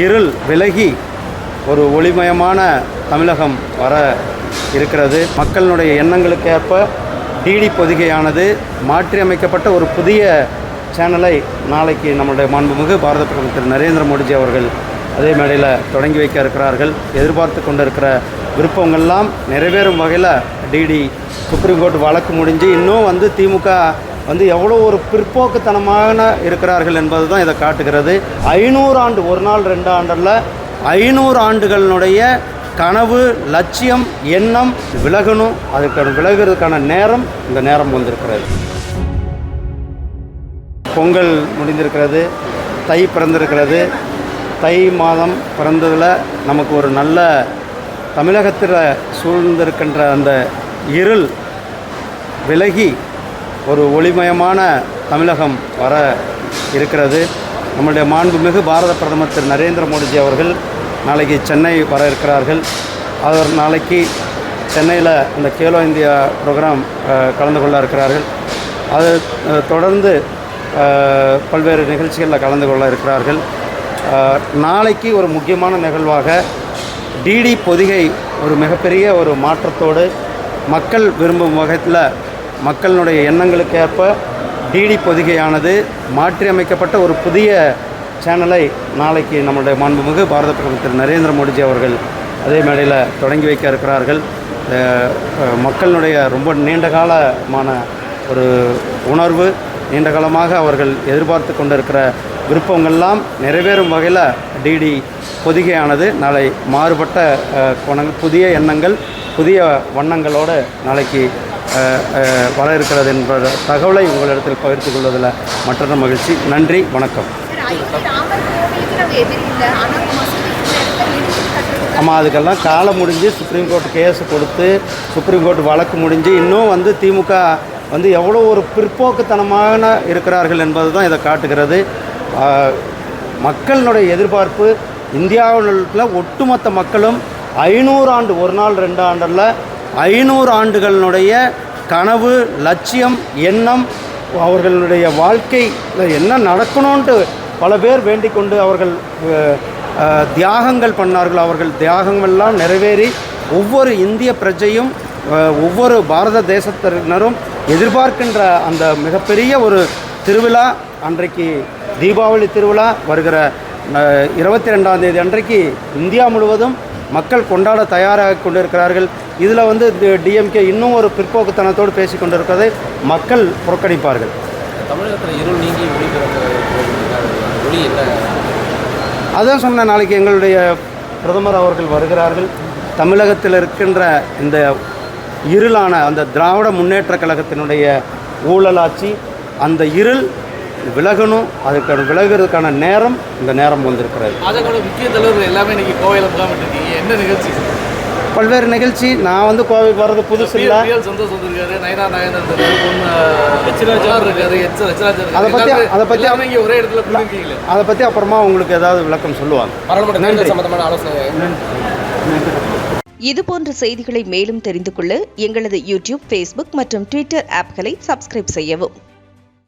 இருள் விலகி ஒரு ஒளிமயமான தமிழகம் வர இருக்கிறது. மக்களினுடைய எண்ணங்களுக்கு ஏற்ப டிடி பொதிகையானது மாற்றியமைக்கப்பட்ட ஒரு புதிய சேனலை நாளைக்கு நம்மளுடைய மாண்புமிகு பாரத பிரதமர் திரு நரேந்திர மோடிஜி அவர்கள் அதே மேடையில் தொடங்கி வைக்க இருக்கிறார்கள். எதிர்பார்த்து கொண்டிருக்கிற விருப்பங்கள்லாம் நிறைவேறும் வகையில் டிடி சுப்ரீம் கோர்ட் வழக்கு முடிஞ்சு இன்னும் வந்து திமுக வந்து எவ்வளோ ஒரு பிற்போக்குத்தனமான இருக்கிறார்கள் என்பது தான் இதை காட்டுகிறது. ஐநூறு ஆண்டு ஒரு நாள் ரெண்டு ஆண்டில் ஐநூறு ஆண்டுகளினுடைய கனவு லட்சியம் எண்ணம் விலகணும். அதுக்கான விலகிறதுக்கான நேரம் இந்த நேரம் வந்திருக்கிறது. பொங்கல் முடிந்திருக்கிறது தை பிறந்திருக்கிறது. தை மாதம் பிறந்ததில் நமக்கு ஒரு நல்ல தமிழகத்தில் சூழ்ந்திருக்கின்ற அந்த இருள் விலகி ஒரு ஒளிமயமான தமிழகம் வர இருக்கிறது. நம்முடைய மாண்புமிகு பாரத பிரதமர் திரு நரேந்திர மோடிஜி அவர்கள் நாளைக்கு சென்னை வர இருக்கிறார்கள். அவர் நாளைக்கு சென்னையில் இந்த கேலோ இந்தியா ப்ரோக்ராம் கலந்து கொள்ள இருக்கிறார்கள். அது தொடர்ந்து பல்வேறு நிகழ்ச்சிகளில் கலந்து கொள்ள இருக்கிறார்கள். நாளைக்கு ஒரு முக்கியமான நிகழ்வாக டிடி பொதிகை ஒரு மிகப்பெரிய ஒரு மாற்றத்தோடு மக்கள் விரும்பும் வகையில் மக்களினுடைய எண்ணங்களுக்கு ஏற்ப டிடி பொதிகையானது மாற்றியமைக்கப்பட்ட ஒரு புதிய சேனலை நாளைக்கு நம்முடைய மாண்புமிகு பாரத பிரதமர் திரு நரேந்திர மோடிஜி அவர்கள் அதே மேடையில் தொடங்கி வைக்க இருக்கிறார்கள். மக்களினுடைய ரொம்ப நீண்ட காலமான ஒரு உணர்வு நீண்ட காலமாக அவர்கள் எதிர்பார்த்து கொண்டிருக்கிற விருப்பங்கள்லாம் நிறைவேறும் வகையில் டிடி பொதிகையானது நாளை மாறுபட்ட குணங்கள் புதிய எண்ணங்கள் புதிய வண்ணங்களோடு நாளைக்கு வர இருக்கிறது என்ற தகவலை உங்களிடத்தில் பகிர்ந்து கொள்வதில் மற்றொரு மகிழ்ச்சி. நன்றி வணக்கம். ஆமாம் அதுக்கெல்லாம் காலம் முடிஞ்சு சுப்ரீம் கோர்ட் கேஸ் கொடுத்து சுப்ரீம் கோர்ட் வழக்கு முடிஞ்சு இன்னும் வந்து திமுக வந்து எவ்வளோ ஒரு பிற்போக்குத்தனமான இருக்கிறார்கள் என்பது தான் இதை காட்டுகிறது. மக்களினுடைய எதிர்பார்ப்பு இந்தியாவில் ஒட்டுமொத்த மக்களும் ஐநூறு ஆண்டு ஒரு நாள் ரெண்டு ஆண்டில் ஐநூறு ஆண்டுகளினுடைய கனவு லட்சியம் எண்ணம் அவர்களுடைய வாழ்க்கையில் என்ன நடக்கணும்ன்ட்டு பல பேர் வேண்டிக் கொண்டு அவர்கள் தியாகங்கள் பண்ணார்கள். அவர்கள் தியாகங்கள்லாம் நிறைவேறி ஒவ்வொரு இந்திய பிரஜையும் ஒவ்வொரு பாரத தேசத்தினரும் எதிர்பார்க்கின்ற அந்த மிகப்பெரிய ஒரு திருவிழா அன்றைக்கு தீபாவளி திருவிழா வருகிற இருபத்தி ரெண்டாம் தேதி அன்றைக்கு இந்தியா முழுவதும் மக்கள் கொண்டாட தயாராக கொண்டிருக்கிறார்கள். இதில் வந்து டிஎம்கே இன்னும் ஒரு பிற்போக்குத்தனத்தோடு பேசி கொண்டிருப்பதை மக்கள் புறக்கணிப்பார்கள். தமிழகத்தில் இருள் நீங்கி ஒளி என்ன? அதான் சொன்ன நாளைக்கு எங்களுடைய பிரதமர் அவர்கள் வருகிறார்கள். தமிழகத்தில் இருக்கின்ற இந்த இருளான அந்த திராவிட முன்னேற்ற கழகத்தினுடைய ஊழலாட்சி அந்த இருள் விலகணும் அதுக்கான விலகிறதுக்கான நேரம் இந்த நேரம் வந்திருக்கிறது. பாஜகவோட முக்கிய தலைவர்கள் எல்லாமே இன்னைக்கு கோவையில் முகாமிட்டிருக்கீங்க. என்ன நிகழ்ச்சி பல்வேறு நிகழ்ச்சி நான் வந்து கோவைக்கு வர்றது புதுசு இல்லை சந்தோஷ் வந்திருக்காரு நயனா நாயந்தர் இருக்காரு அதை பத்தி- எல்லாமே- அதை எல்லாமே இங்கே ஒரே இடத்துல அதை பற்றி அப்புறமா உங்களுக்கு ஏதாவது விளக்கம் சொல்லுவாங்க நன்றி. சம்பந்தமான ஆலோசனை இதுபோன்ற செய்திகளை மேலும் தெரிந்து கொள்ள எங்களது யூடியூப் ஃபேஸ்புக் மற்றும் ட்விட்டர் ஆப்களை சப்ஸ்கிரைப் செய்யவும்